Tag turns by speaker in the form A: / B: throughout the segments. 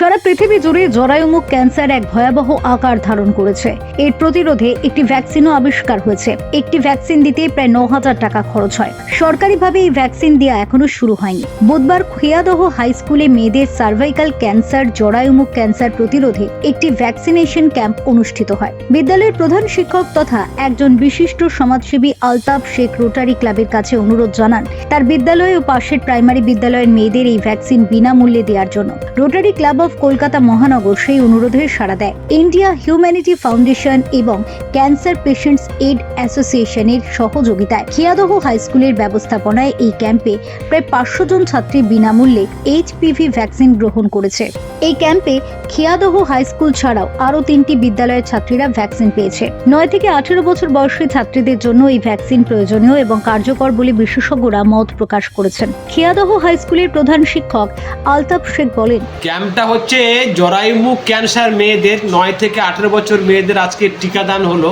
A: সারা পৃথিবী জুড়ে জরায়ুমুখ ক্যান্সার এক ভয়াবহ আকার ধারণ করেছে। এর প্রতিরোধে একটি ভ্যাকসিনও আবিষ্কার হয়েছে। একটি ভ্যাকসিন দিতে প্রায় ন হাজার টাকা খরচ হয়। সরকারিভাবে এই ভ্যাকসিন দেওয়া এখনও শুরু হয়নি। বুধবার খিয়াদহ হাই স্কুলে মেয়েদের সার্ভাইকাল ক্যান্সার জরায়ুমুখ ক্যান্সার প্রতিরোধে একটি ভ্যাকসিনেশন ক্যাম্প অনুষ্ঠিত হয়। বিদ্যালয়ের প্রধান শিক্ষক তথা একজন বিশিষ্ট সমাজসেবী আলতাফ শেখ রোটারি ক্লাবের কাছে অনুরোধ জানান, তার বিদ্যালয় ও পাশের প্রাইমারি বিদ্যালয়ের মেয়েদের এই ভ্যাকসিন বিনামূল্যে দেওয়ার জন্য। রোটারি ক্লাব অফ কলকাতা মহানগর সেই অনুরোধে সাড়া দেয়। ইন্ডিয়া হিউম্যানিটি ফাউন্ডেশন এবং ক্যান্সার পেশেন্টস এড অ্যাসোসিয়েশনের সহযোগিতায় খিয়াদহ হাই স্কুলের ব্যবস্থাপনায় এই ক্যাম্পে প্রায় পাঁচশো জন ছাত্রী বিনামূল্যে এইচপিভি ভ্যাকসিন গ্রহণ করেছে। এই ক্যাম্পে খিয়াদহ হাই স্কুল ছাড়াও আরও তিনটি বিদ্যালয়ের ছাত্রীরা ভ্যাকসিন পেয়েছে। নয় থেকে আঠেরো বছর বয়সী ছাত্রীদের জন্য এই ভ্যাকসিন প্রয়োজনীয় এবং কার্যকর বলে বিশেষজ্ঞরা মত প্রকাশ করেছেন। খিয়াদহ হাই স্কুলের প্রধান শিক্ষক আলতাফ শেখ বলেন,
B: ক্যাম্পটা হচ্ছে জরায়ুমুখ ক্যান্সার মেয়েদের, নয় থেকে আঠেরো বছর মেয়েদের আজকে টিকাদান হলো।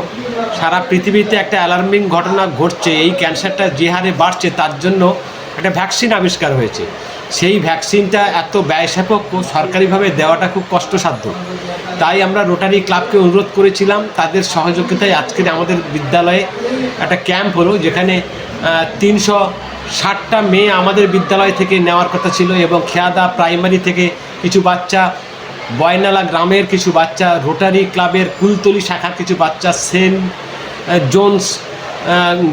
B: সারা পৃথিবীতে একটা অ্যালার্মিং ঘটনা ঘটছে, এই ক্যান্সারটা যে হারে বাড়ছে তার জন্য একটা ভ্যাকসিন আবিষ্কার হয়েছে। সেই ভ্যাকসিনটা এত ব্যয়সাপক ও সরকারিভাবে দেওয়াটা খুব কষ্টসাধ্য। তাই আমরা রোটারি ক্লাবকে অনুরোধ করেছিলাম, তাদের সহযোগিতায় আজকের আমাদের বিদ্যালয়ে একটা ক্যাম্প হলো, যেখানে তিনশো ষাটটা মেয়ে আমাদের বিদ্যালয় থেকে নেওয়ার কথা ছিল এবং খেয়াদা প্রাইমারি থেকে কিছু বাচ্চা, বয়নালা গ্রামের কিছু বাচ্চা রোটারি ক্লাবের কুলতলি শাখার কিছু বাচ্চা, সেন্ট জোনস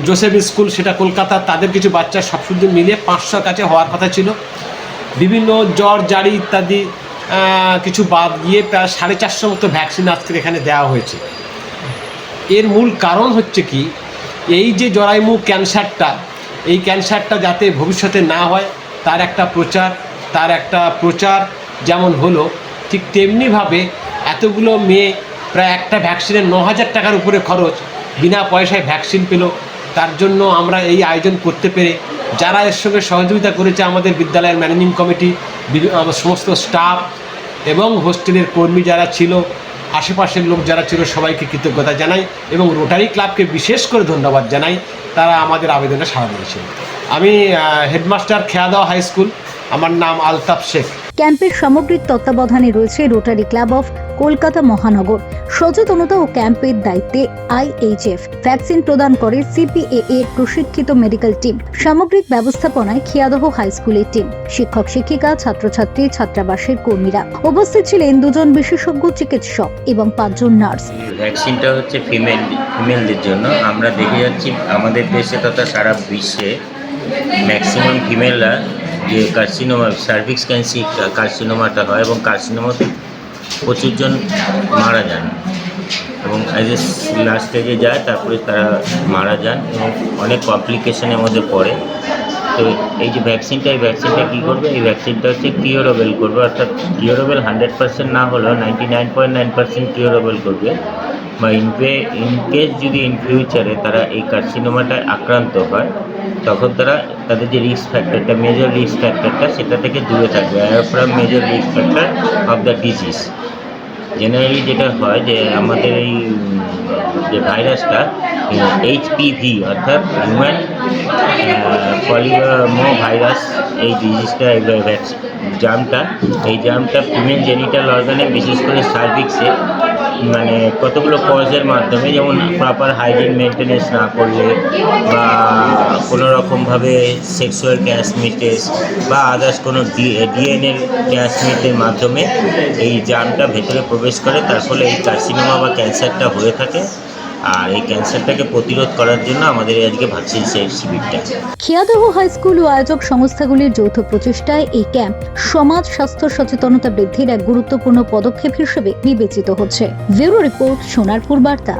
B: জোসেফ স্কুল, সেটা কলকাতা, তাদের কিছু বাচ্চা সব শুধু মিলে পাঁচশোর কাছে হওয়ার কথা ছিল। বিভিন্ন জ্বর, জারি ইত্যাদি কিছু বাদ গিয়ে প্রায় সাড়ে চারশো মতো ভ্যাকসিন আজকের এখানে দেওয়া হয়েছে। এর মূল কারণ হচ্ছে কি, এই যে জরায়ুমুখ ক্যান্সারটা, এই ক্যান্সারটা যাতে ভবিষ্যতে না হয়, তার একটা প্রচার, তার একটা প্রচার যেমন হলো, ঠিক তেমনিভাবে এতগুলো মেয়ে প্রায় একটা ভ্যাকসিনের ন হাজার টাকার উপরে খরচ, বিনা পয়সায় ভ্যাকসিন পেল। তার জন্য আমরা এই আয়োজন করতে পেরে যারা এর সঙ্গে সহযোগিতা করেছে আমাদের বিদ্যালয়ের ম্যানেজিং কমিটি সমস্ত স্টাফ এবং হোস্টেলের কর্মী যারা ছিল, আশেপাশের লোক যারা ছিল, সবাইকে কৃতজ্ঞতা জানাই এবং রোটারি ক্লাবকে বিশেষ করে ধন্যবাদ জানাই তারা আমাদের আবেদনে সাড়া দিয়েছে আমি হেডমাস্টার খেয়াদাওয়া হাই স্কুল, আমার নাম আলতাফ শেখ।
A: ক্যাম্পের সামগ্রিক তত্ত্বাবধানে রয়েছে রোটারি ক্লাব অফ কলকাতা মহানগর। সচেতনতা ও ক্যাম্পের দায়িত্বে আইএইচএফ ভ্যাকসিন প্রদান করে সিপিএ এর প্রশিক্ষিত মেডিকেল টিম। সামগ্রিক ব্যবস্থাপনায় খিয়াদহ হাই স্কুলের টিম। শিক্ষক, শিক্ষিকা, ছাত্রছাত্রী, ছাত্রাবাসের কর্মীরা উপস্থিত ছিলেন দুজন বিশেষজ্ঞ চিকিৎসক এবং পাঁচজন নার্স।
C: ভ্যাকসিনটা হচ্ছে ফিমেল, ফিমেলদের জন্য। আমরা দেখে যাচ্ছি আমাদের দেশে তথা সারা বিশ্বে ম্যাক্সিমাম ফিমেলরা যে কার্সিনোমা, সার্ভিক্স ক্যান্সি, কার্সিনোমাটা হয় এবং কার্সিনোমাতে প্রচুর জন মারা যান। এবং অ্যাজ এ লাস্ট স্টেজে যায়, তারপরে তারা মারা যান। এবং অনেক কমপ্লিকেশনের মধ্যে পড়ে। তো এই যে ভ্যাকসিনটা এই ভ্যাকসিনটা কী করবে? এই ভ্যাকসিনটা হচ্ছে কিওরেবল করবে। অর্থাৎ কিওরেবল হান্ড্রেড পার্সেন্ট না হলেও নাইনটি নাইন পয়েন্ট নাইন করবে। বা ইনপে ইনকেস যদি ইন ফিউচারে তারা এই কার্সিনোমাটায় আক্রান্ত হয়, তখন তারা তাদের যে রিস্ক ফ্যাক্টরটা মেজর রিস্ক ফ্যাক্টরটা সেটা থেকে দূরে থাকবে। From major risk factor of the disease generally যেটা হয় যে আমাদের এই যে ভাইরাসটা এইচপিভি অর্থাৎ হিউম্যান পলিমো ভাইরাস এই ডিজিজটা এই ভ্যাকসিন এই জার্মটা ফিমেল জেনিটাল অর্গানে বিশেষ করে সার্ভিক্সে মানে কতগুলো কজের মাধ্যমে যেমন প্রপার হাইজিন মেনটেনেন্স না করলে বা কোনো রকমভাবে সেক্সুয়াল ট্রান্সমিটেস বা আদার্স কোনো ডিএনএর ট্রান্সমিটের মাধ্যমে এই জামটা ভেতরে প্রবেশ করে, তার ফলে এই কার্সিনোমা বা ক্যান্সারটা হয়ে থাকে। আর এই ক্যান্সারটাকে প্রতিরোধ করার জন্য আমাদের আজকে ভ্যাকসিন শিবিরটা।
A: খিয়াদহ হাই স্কুল ও আয়োজক সংস্থাগুলির যৌথ প্রচেষ্টায় এই ক্যাম্প সমাজ স্বাস্থ্য সচেতনতা বৃদ্ধির এক গুরুত্বপূর্ণ পদক্ষেপ হিসেবে বিবেচিত হচ্ছে। ব্যুরো রিপোর্ট, সোনারপুর বার্তা।